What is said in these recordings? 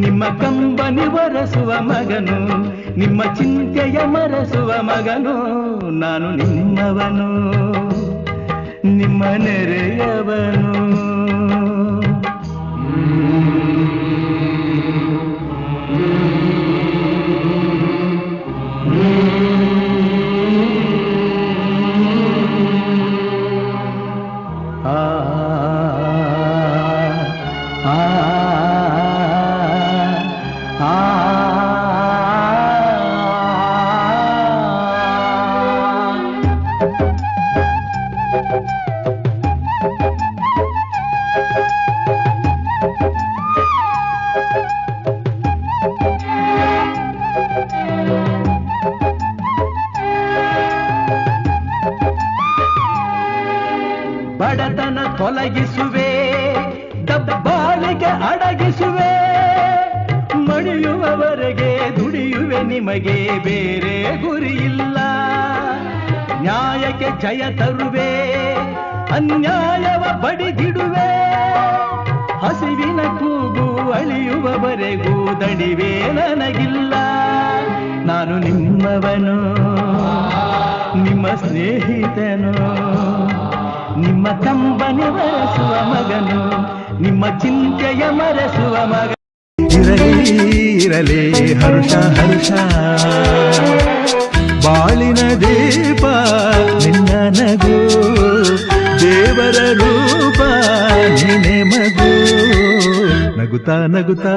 ನಿಮ್ಮ ಕಂಬನಿ ಒರೆಸುವ ಮಗನು ನಿಮ್ಮ ಚಿಂತೆಯ ಮರೆಸುವ ಮಗನು ನಾನು ನಿಮ್ಮವನು ನಿಮ್ಮ ನೆರೆಯವನು ಬಡತನ ತೊಲಗಿಸುವೆ, ದಬ್ಬಾಳಿಗೆ ಅಡಗಿಸುವೆ. ಮಡಿಯುವವರೆಗೆ ದುಡಿಯುವೆ ನಿಮಗೆ ಬೇರೆ ಗುರಿಯಿಲ್ಲ. ನ್ಯಾಯಕ್ಕೆ ಜಯ ತರುವೆ, ಅನ್ಯಾಯವ ಬಡಿದಿಡುವೆ. ಹಸಿವಿನ ಕೂಗು ಅಳಿಯುವವರೆಗೂ ದಣಿವೆ ನನಗಿಲ್ಲ. ನಾನು ನಿಮ್ಮವನು, ನಿಮ್ಮ ಸ್ನೇಹಿತನು. ನಿಮ್ಮ ಕಂಬನಿ ಮರೆಸುವ ಮಗನು, ನಿಮ್ಮ ಚಿಂತೆಯ ಮರೆಸುವ ಮಗ ಇರಲಿ ಇರಲಿ, ಹರುಷ ಹರುಷ. ಬಾಳಿನ ದೀಪ ನಿನ್ನ ನಗು, ದೇವರ ರೂಪ ನಿನೆ ಮಗು. ನಗುತ್ತಾ ನಗುತ್ತಾ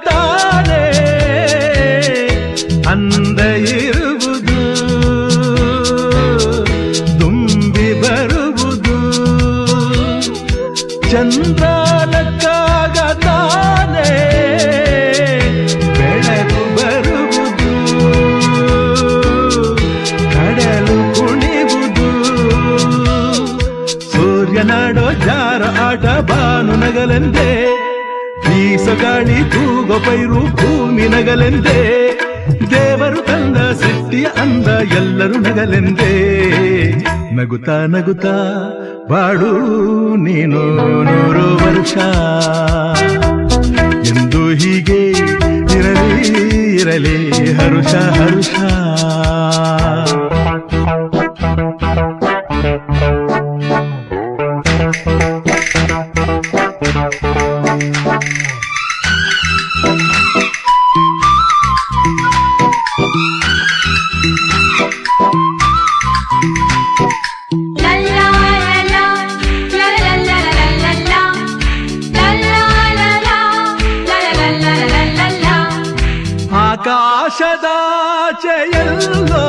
cantar ತೂಗೋ ಪೈರು ಭೂಮಿ ನಗಲೆಂದೇ, ದೇವರು ತಂದ ಸೃಷ್ಟಿಯ ಅಂದ ಎಲ್ಲರೂ ನಗಲೆಂದೇ. ನಗುತ್ತಾ ನಗುತ್ತಾ ಬಾಡು ನೀನು ನೂರು ವರ್ಷ. ಎಂದು ಹೀಗೆ ಇರಲಿ ಇರಲಿ ಹರುಷ ಹರುಷ. ಆಕಾಶದ ಚೆಯಲ್ಲೋ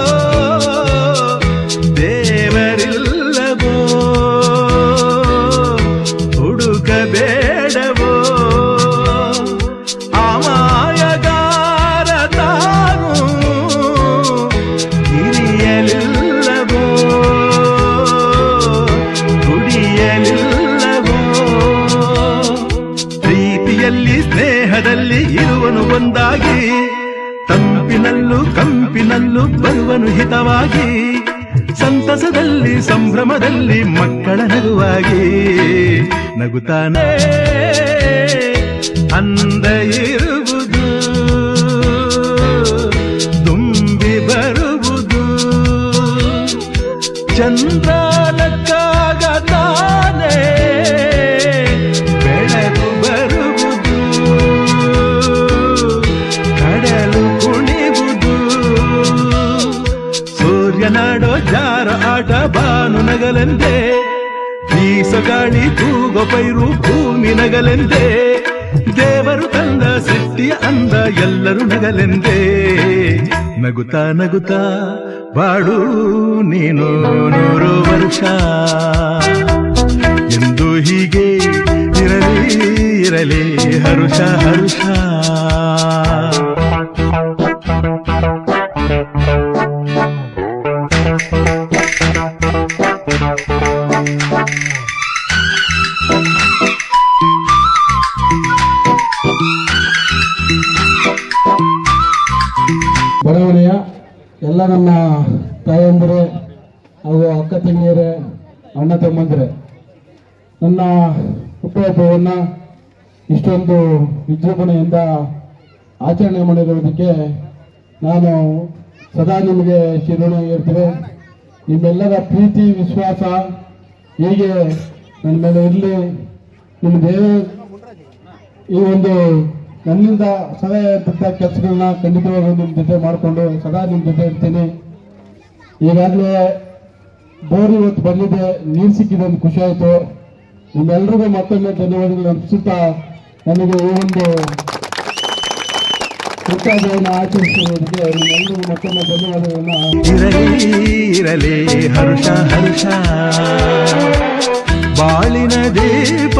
ಹಿತವಾಗಿ ಸಂತಸದಲ್ಲಿ ಸಂಭ್ರಮದಲ್ಲಿ ಮಕ್ಕಳ ನಗುವಾಗಿ ನಗುತ್ತಾನೆ. ಅಂದ ಇರುವುದು ತುಂಬಿ ಬರುವುದು. ಚಂದ್ರಾಲಕ್ಕಾಗ ಆಟ ಬಾನು ನಗಲೆಂದೇ ಬೀಸಗಾಳಿ ತೂಗ ಪೈರು ಭೂಮಿ ನಗಲೆಂದೇ, ದೇವರು ತಂದ ಸೃಷ್ಟಿಯ ಅಂದ ಎಲ್ಲರೂ ನಗಲೆಂದೇ. ನಗುತ್ತಾ ನಗುತ್ತಾ ಬಾಡು ನೀನು ನೂರು ವರ್ಷ. ಎಂದು ಹೀಗೆ ಇರಲಿ ಇರಲಿ ಹರುಷ ಹರುಷ. ಎಲ್ಲ ನನ್ನ ತಾಯಂದಿರೆ ಹಾಗೂ ಅಕ್ಕ ತಂಗಿಯರೇ, ಅಣ್ಣ ತಮ್ಮಂದಿರೆ, ನನ್ನ ಹುಟ್ಟುಹಬ್ಬವನ್ನು ಇಷ್ಟೊಂದು ವಿಜೃಂಭಣೆಯಿಂದ ಆಚರಣೆ ಮಾಡಿರುವುದಕ್ಕೆ ನಾನು ಸದಾ ನಿಮಗೆ ಚಿರುಣಿಯಾಗಿರ್ತೇವೆ ನಿಮ್ಮೆಲ್ಲರ ಪ್ರೀತಿ, ವಿಶ್ವಾಸ ಹೇಗೆ ನನ್ನ ಮೇಲೆ ಇರಲಿ ನಿಮ್ಮ ದೇವ ಈ ಒಂದು ನನ್ನಿಂದ ಸಲಹೆ ಇದ್ದಂಥ ಕೆಲಸಗಳನ್ನ ಖಂಡಿತವಾಗೂ ನಿಮ್ಮ ಜೊತೆ ಮಾಡಿಕೊಂಡು ಸದಾ ನಿಮ್ಮ ಜೊತೆ ಇರ್ತೀನಿ. ಈಗಾಗಲೇ ಬೋರ್ ಇವತ್ತು ಬಂದಿದೆ, ನೀರು ಸಿಕ್ಕಿದೆ ಒಂದು ಖುಷಿ ಆಯಿತು. ನಿಮ್ಮೆಲ್ಲರಿಗೂ ಮತ್ತೊಮ್ಮೆ ಧನ್ಯವಾದಗಳು ಅರ್ಪಿಸುತ್ತಾ ನನಗೆ ಈ ಒಂದು ಹುಟ್ಟಾದವನ್ನು ಆಚರಿಸಿರುವುದಕ್ಕೆ ನಿಮ್ಮೆಲ್ಲರಿಗೂ ಮತ್ತೊಮ್ಮೆ ಧನ್ಯವಾದಗಳನ್ನು ಇರಲಿ, ಹರ್ಷ ಹರ್ಷ. ಬಾಳಿನ ದೀಪ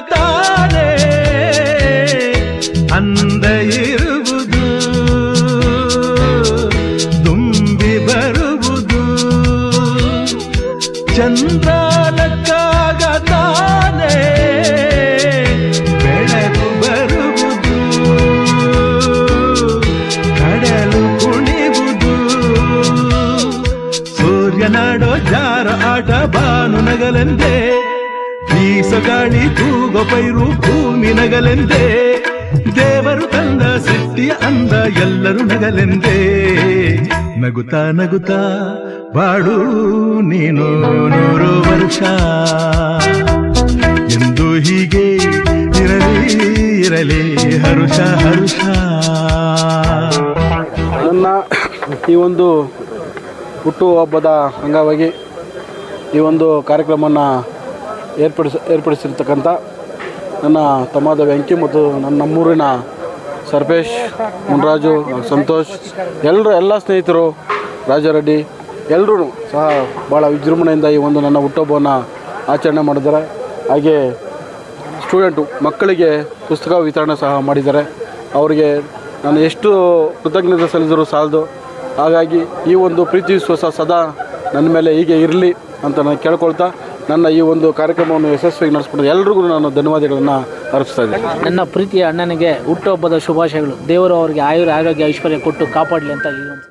தானே? அந்த இரு ಬೀಸಗಾಳಿ ತೂಗೋ ಪೈರು ಭೂಮಿ ನಗಲೆಂದೇ. ದೇವರು ತಂದ ಸೃಷ್ಟಿಯ ಅಂದ ಎಲ್ಲರೂ ನಗಲೆಂದೇ. ನಗುತ್ತಾ ನಗುತ್ತಾ ಬಾಡು ನೀನು ನೂರು ವರ್ಷ. ಎಂದು ಹೀಗೆ ಇರಲಿ ಇರಲಿ ಹರುಷ ಹರುಷ. ನನ್ನ ಈ ಒಂದು ಹುಟ್ಟುಹಬ್ಬದ ಅಂಗವಾಗಿ ಈ ಒಂದು ಕಾರ್ಯಕ್ರಮವನ್ನು ಏರ್ಪಡಿಸ, ಏರ್ಪಡಿಸಿರ್ತಕ್ಕಂಥ ನನ್ನ ತಮ್ಮದ ವೆಂಕಿ ಮತ್ತು ನನ್ನ ನಮ್ಮೂರಿನ ಸರ್ಪೇಶ್, ಮುನ್ರಾಜು, ಸಂತೋಷ್ ಎಲ್ಲರೂ ಎಲ್ಲ ಸ್ನೇಹಿತರು, ರಾಜಾರೆಡ್ಡಿ ಎಲ್ಲರೂ ಸಹ ಭಾಳ ವಿಜೃಂಭಣೆಯಿಂದ ಈ ಒಂದು ನನ್ನ ಹುಟ್ಟುಹಬ್ಬವನ್ನು ಆಚರಣೆ ಮಾಡಿದ್ದಾರೆ. ಹಾಗೆ ಸ್ಟೂಡೆಂಟು, ಮಕ್ಕಳಿಗೆ ಪುಸ್ತಕ ವಿತರಣೆ ಸಹ ಮಾಡಿದ್ದಾರೆ. ಅವರಿಗೆ ನಾನು ಎಷ್ಟು ಕೃತಜ್ಞತೆ ಸಲ್ಲಿಸಿದರೂ ಸಾಲದು. ಹಾಗಾಗಿ ಈ ಒಂದು ಪ್ರೀತಿ ವಿಶ್ವಾಸ ಸದಾ ನನ್ನ ಮೇಲೆ ಹೀಗೆ ಇರಲಿ ಅಂತ ನಾನು ಕೇಳ್ಕೊಳ್ತಾ ನನ್ನ ಈ ಒಂದು ಕಾರ್ಯಕ್ರಮವನ್ನು ಯಶಸ್ವಿಯಾಗಿ ನಡೆಸ್ಕೊಂಡು ಎಲ್ರಿಗೂ ನಾನು ಧನ್ಯವಾದಗಳನ್ನು ಅರ್ಪಿಸ್ತಾ ಇದ್ದೀನಿ. ನನ್ನ ಪ್ರೀತಿಯ ಅಣ್ಣನಿಗೆ ಹುಟ್ಟುಹಬ್ಬದ ಶುಭಾಶಯಗಳು. ದೇವರು ಅವರಿಗೆ ಆಯುರ ಆರೋಗ್ಯ ಐಶ್ವರ್ಯ ಕೊಟ್ಟು ಕಾಪಾಡಲಿ ಅಂತ ಈ